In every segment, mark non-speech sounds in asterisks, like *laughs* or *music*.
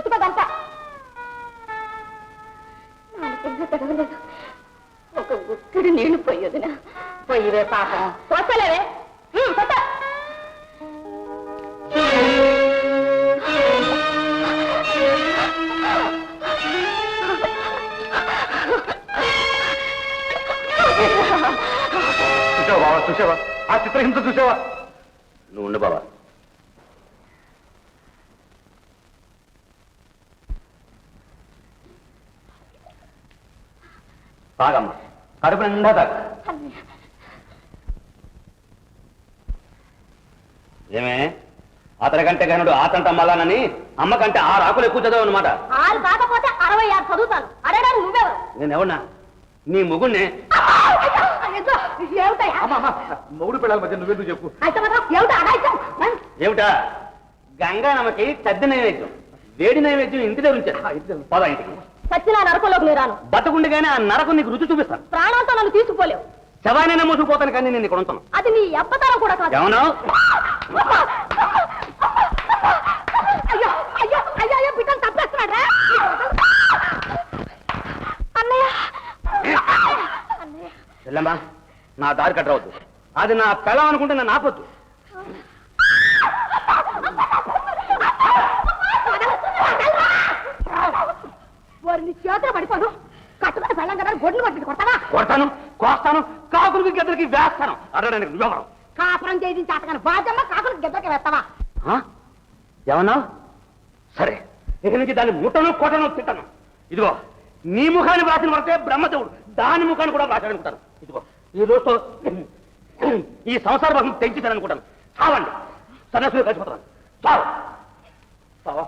ఎత్తుకోదంతా నాలుగు తడవలేదు. ఒక గుక్కడి నీళ్ళు పోయేదిన పోయివే పాపం. పోసలేవే కొత్త చూసావా బావా? చూసావా? ఆ చిత్రహింస చూసావా? నువ్వు ఉండు బాబా తాగమ్మా కడుపు నిండా తాగ. ఏమే? అతని కంటే గనుడు ఆతంట మళ్ళానని అమ్మ కంటే ఆరు ఆకులు ఎక్కువ చదవు అనమాట ఆరు కాకపోతే అరవై ఆరు చదువుతాను. అడగడానికి నువ్వెవరు? నేను ఎవన్నా నీ ముగుణ్ణి. మూడు పిల్లల మధ్య నువ్వెందుకు చెప్పు? ఏమిటా గంగా నమ్మకి చెడ్డ నైవేద్యం. వేడి నైవేద్యం ఇంటి దగ్గర ఉంచారు పద ఇంటికి. చచ్చిన నరకంలోకి నేను రాను. బతకుండగానే ఆ నరకు నీకు రుచి చూపిస్తాను. ప్రాణంతో నన్ను తీసుకుపోలేవు. శవానైనా మోసుకుపోతాను కానీ నేను ఇక్కడ ఉంటాను. అది నీ అబ్బతనం కూడా కాదు. ఏమన్నా? అయ్యో అయ్యో అయ్యో అయ్యో బిడ్డను తప్పేస్తున్నాడా అన్నయ్య అన్నయ్య. చెల్లమ్మా నా దారి కట్టవద్దు అది నా పెళ్ళం అనుకుంటే నన్ను ఆపొద్దు. పడిపోను కట్టుకుని వెళ్ళం కదా గొడ్లు పట్టి కొడతావా? కొడతాను కోస్తాను కాకులకి గద్దలకి వేస్తాను. అడగడానికి నువ్వెవరు కాపురం చేసి చేతగాని బాజమ్మ కాకులు గిద్దకి వేస్తావా? ఏమన్నా? సరే ఇక నుంచి దాన్ని ముట్టను కొట్టను తిట్టను. ఇదిగో నీ ముఖాన్ని వ్రాసిన వరకే బ్రహ్మదేవుడు దాని ముఖాన్ని కూడా వ్రాసాడనుకుంటాను ఇదిగో ఈ రోజుతో ఈ సంసార భాగం తెంచుతాననుకుంటాను. చావండి. సన్నసులు కలిసిపోతాను చావు. చావా?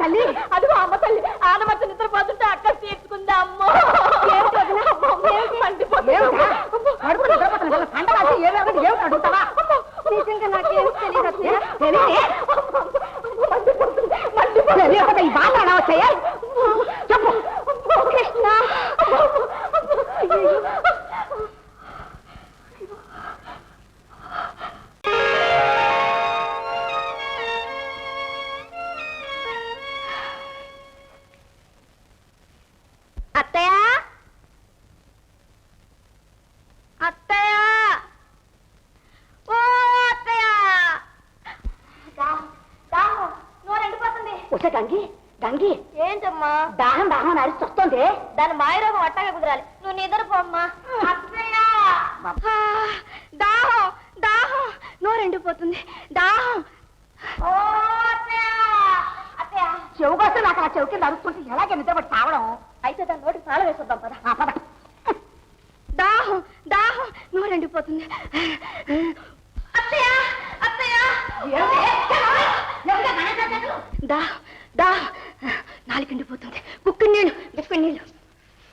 తల్లి అది అమ్మ తల్లి ఆనమచ్చ నిద్రపోతుంటే అక్క తీర్చుకుందా అమ్మో మండిపోతుంది నిజంగా నాకేం తెలియదు గంగి గంగి ఏంటమ్మా? దాహం దాహం అని అరిచి వస్తుంది దాని మాయరోగం అట్టగా కుదరాలి. నువ్వు నిద్రపోమ్మా. దాహం దాహం. నోరెండిపోతుంది దాహం. ఓ అత్తయ్య! అత్తయ్య! చెవు కోసం నాకు ఆ చెవు కింద అరుస్తుంటే ఎలాగే నిద్రపడి చావడం? అయితే దాని నోటికి తాళం వేసొద్దాం పద. ఆ, పద. దాహం దాహం. నోరెండిపోతుంది అత్తయ్య! అత్తయ్య! దా దా. నాలుగిండిపోతుంది కుక్కి నీళ్ళు బిక్కు నీళ్ళు.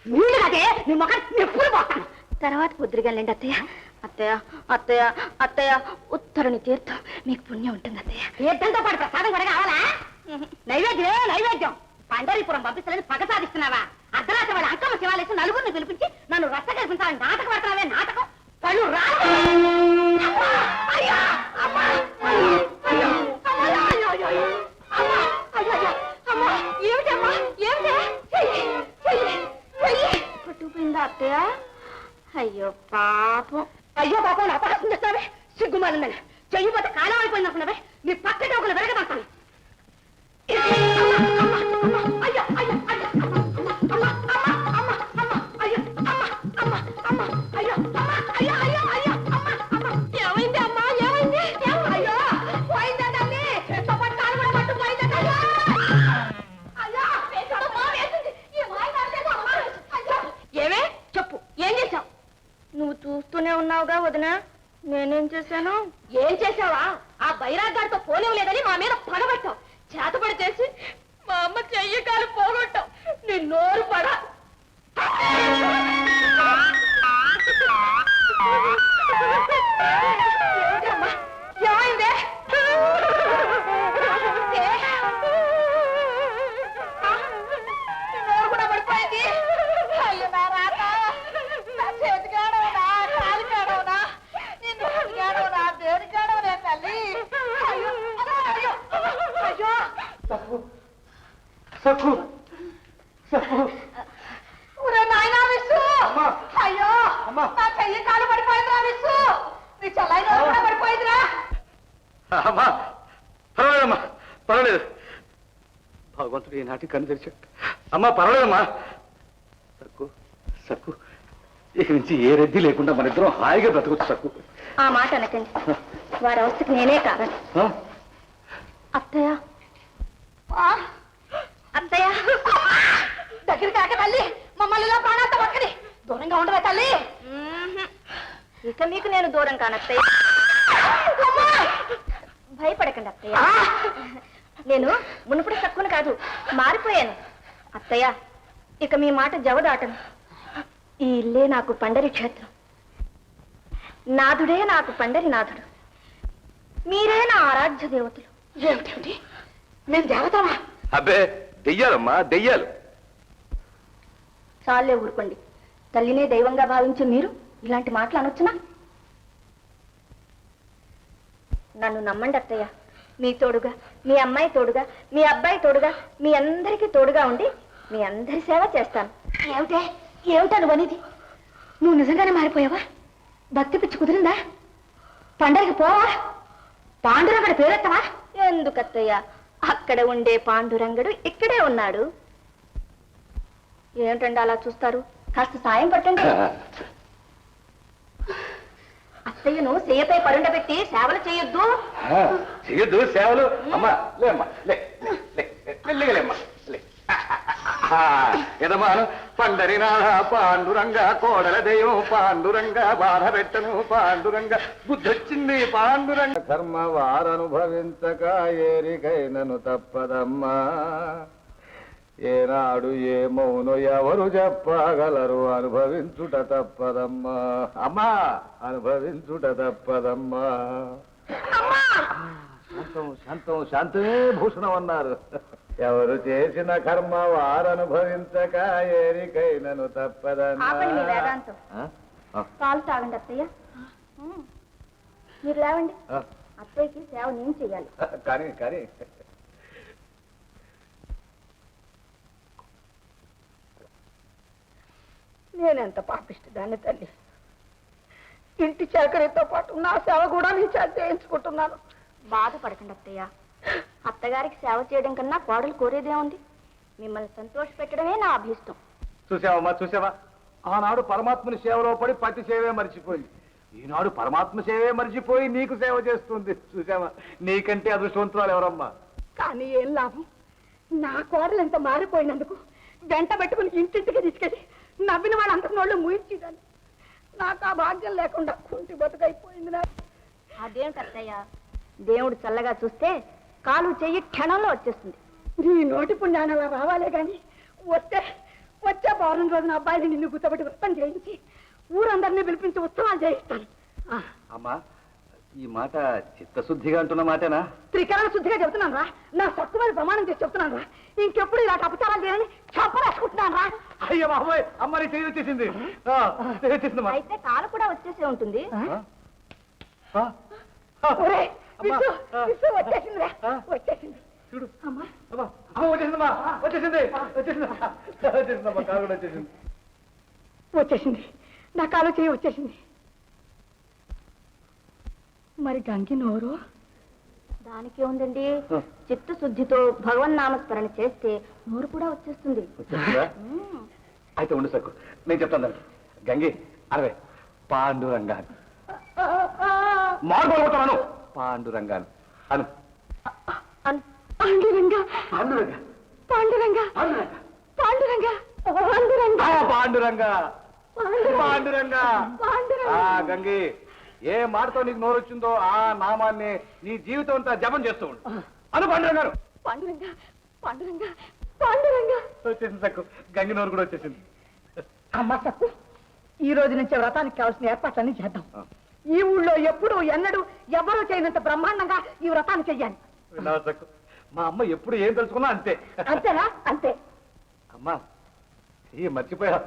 నీళ్ళు అదే నీ మొఖం ఎప్పుడు పోతాను. తర్వాత పొద్దురుగాలండి అత్తయ్య. అత్తయ్య అత్తయ్య అత్తయ్య ఉత్తరుని తీర్థం. మీకు పుణ్యం ఉంటుంది అత్తయ్య. తీర్థంతో పాటు ప్రసాదం కూడా కావాలా? నైవేద్యం నైవేద్యం. పండరీపురం పంపిస్తానని పగ సాధిస్తున్నావా? అర్ధరాత్రి వాళ్ళ అంకమ్మ శివాలేసి నలుగురిని పిలిపించి సిగ్గుమాలిందని చెయ్యిపోతే కాలం అయిపోయింది అనుకున్నావే నీ పక్క ఒకరు వెరగబడతాను చేశాను? ఏం చేశావా? ఆ బైరాగాడితో పోలేవలేదని మా మీద పడబట్టావు చేతపడి చేసి మా అమ్మ చెయ్యకాలు పోగొట్టావు. నీ నోరు పడ అమ్మా పర్వాలేదమ్మా పర్వాలేదు. భగవంతుడు ఈనాటి కన్ను తెరిచాడు. అమ్మా పర్వాలేదమ్మా. సక్కు సక్కు. ఇక నుంచి ఏ రద్దీ లేకుండా మన ఇద్దరం హాయిగా బ్రతకొచ్చు సక్కు. ఆ మాట అనకండి. వారి అవస్థకి నేనే కారణం. ఆ? అత్తయ్య. అత్తయ్య. దగ్గర కాక తల్లి మమ్మల్ని ఇలా ప్రాణాలతో దూరంగా ఉండవే తల్లి. ఇక మీకు నేను దూరం కానత్తయ్య భయపడకండి అత్తయ్య నేను మునుపటి తక్కువను కాదు మారిపోయాను. అత్తయ్య ఇక మీ మాట జవదాటను. ఈ ఇల్లే నాకు పండరి క్షేత్రం. నాథుడే నాకు పండరి నాథుడు. మీరే నా ఆరాధ్య దేవతలు. ఏమిటేమిటి మేము దేవతమా అబ్బే దెయ్యాలమ్మా దెయ్యాలు. చాలే ఊరుకోండి. తల్లినే దైవంగా భావించే మీరు ఇలాంటి మాటలు అనొచ్చునా? నన్ను నమ్మండి అత్తయ్య. మీ తోడుగా మీ అమ్మాయి తోడుగా మీ అబ్బాయి తోడుగా మీ అందరికీ తోడుగా ఉండి మీ అందరి సేవ చేస్తాను. ఏమిటే? ఏమిటా నువ్వు అనేది? నువ్వు నిజంగానే మారిపోయావా? భక్తి పిచ్చి కుదిరిందా? పండగకి పోవా? పాండురంగడు పేరెత్తవా? ఎందుకత్తయ్య? అక్కడ ఉండే పాండురంగడు ఇక్కడే ఉన్నాడు. ఏంటండి అలా చూస్తారు? కాస్త సాయం పట్టండి. *laughs* అత్తయ్యను సేపై పరుండబెట్టి సేవలు చేయొద్దు. చేయొద్దు సేవలు. అమ్మా లే అమ్మా లే లే లేమ్మా యజమాను పండరినాథ పాండురంగ కోడల దైవం పాండురంగ బాధ పెట్టను పాండురంగ బుద్ధొచ్చింది పాండురంగ. కర్మ వారనుభవించక ఏరికైనను తప్పదమ్మా. ఏనాడు ఏమౌను ఎవరు చెప్పగలరు? అనుభవించుట తప్పదమ్మా. అమ్మా అనుభవించుట తప్పదమ్మా. శాంతం శాంతం శాంతమే భూషణం అన్నారు. ఎవరు చేసిన కర్మ ఏరికైనను పాలు తాగండి అత్తయ్య. ఉమ్. మీరు లేవండి. ఆ. అత్తయ్యకి సేవ నేను చెయ్యాలి కానీ కానీ నేనెంత పాపిష్టి దాన్ని తల్లి? ఇంటి చాకరీతో పాటు నా సేవ కూడా నేను చేత చేయించుకుంటున్నాను. బాధపడకండి అత్తయ్య. అత్తగారికి సేవ చేయడం కన్నా కోడలు కోరేదే ఉంది. మిమ్మల్ని సంతోష పెట్టడమే నా అభీష్టం. చూసావమ్మా చూసావా? ఆనాడు పరమాత్మని సేవలో పడి పట్టి సేవే మర్చిపోయింది. ఈనాడు పరమాత్మ సేవే మర్చిపోయి నీకు సేవ చేస్తుంది. చూసావా? నీకంటే అదృష్టవంతురాలు ఎవరమ్మా? కానీ ఏం లాభం? నా కోడలు ఎంత మారిపోయినందుకు వెంట పెట్టుకుని ఇంటింటికి తీసుకెళ్ళి నవ్విన వాళ్ళందరి నోళ్ళు ముయించేదాన్ని నాకు ఆ భాగ్యం లేకుండా కుంటి బతుకైపోయింది నా అదేం కత్తయ్య దేవుడు చల్లగా చూస్తే కాలు చెయ్యి క్షణంలో వచ్చేస్తుంది. నీ నోటి పుణ్యాన్ని అలా రావాలే గాని వస్తే వచ్చే పౌర్ణమి రోజున అబ్బాయిని నిన్ను గుర్తబట్టి వృత్తం చేయించి ఊరందరినీ పిలిపించి ఉత్సవాలు చేయిస్తాను. ఆ, అమ్మా ఈ మాట చిత్తశుద్ధిగా అంటున్న మాటేనా? త్రికరణ శుద్ధిగా చెబుతున్నాను రా. నా తక్కువ మీద ప్రమాణం చేసి చెప్తున్నాను రా. ఇంకెప్పుడు ఇలాంటి అపచారాలు చేయని రా. అయ్యో బాబోయ్ అమ్మ నీ చెయ్యి వచ్చేసింది ఆ, చెయ్యి వచ్చేసిందమ్మా అయితే కాలు కూడా వచ్చేసే ఉంటుంది. ఆ? ఆ? ఆ? ఒరేయ్, అమ్మా, విసు, ఆ. విసు వచ్చేసిందిరా ఆ? వచ్చేసింది. చూడు. అమ్మా. అమ్మా అమ్మ వచ్చేసిందమ్మా వచ్చేసింది వచ్చేసింది. వచ్చేసిందమ్మా కాలు కూడా వచ్చేసింది. వచ్చేసింది. నా కాలు చేయి వచ్చేసింది. మరి గంగి నోరు? దానికే ఉందండి. చిత్తశుద్ధితో భగవన్ నామస్మరణ చేస్తే నోరు కూడా వచ్చేస్తుంది. అయితే ఉండు సక్కు నేను చెప్తాను దానికి. గంగి అరవై. పాండురంగాను కొట్టమను. పాండురంగాను అను. పాండురంగ. పాండురంగ. పాండురంగ. పాండురంగ. పాండురంగ. పాండురంగ. గంగి. ఏ మాటతో నీకు నోరు వచ్చిందో ఆ నామాన్ని నీ జీవితం అంతా జపం చేస్తూ ఉండు. అను పాండురంగ పాండురంగ పాండురంగ వచ్చేసింది సక్కు గంగి నోరు కూడా వచ్చేసింది. అమ్మ సక్కు ఈ రోజు నుంచి వ్రతానికి కావాల్సిన ఏర్పాట్లన్నీ చేద్దాం. ఈ ఊళ్ళో ఎప్పుడు ఎన్నడూ ఎవరూ చేయనంత బ్రహ్మాండంగా ఈ వ్రతాన్ని చెయ్యాలి. విన్నావా సక్కు మా అమ్మ ఎప్పుడు ఏం తెలుసుకున్నా అంతే. అంతేనా? అంతే. అమ్మా ఈ మర్చిపోయా.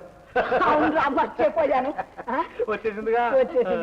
అవును రా మర్చిపోయాను. ఆ? వచ్చేసిందిగా. వచ్చేసింది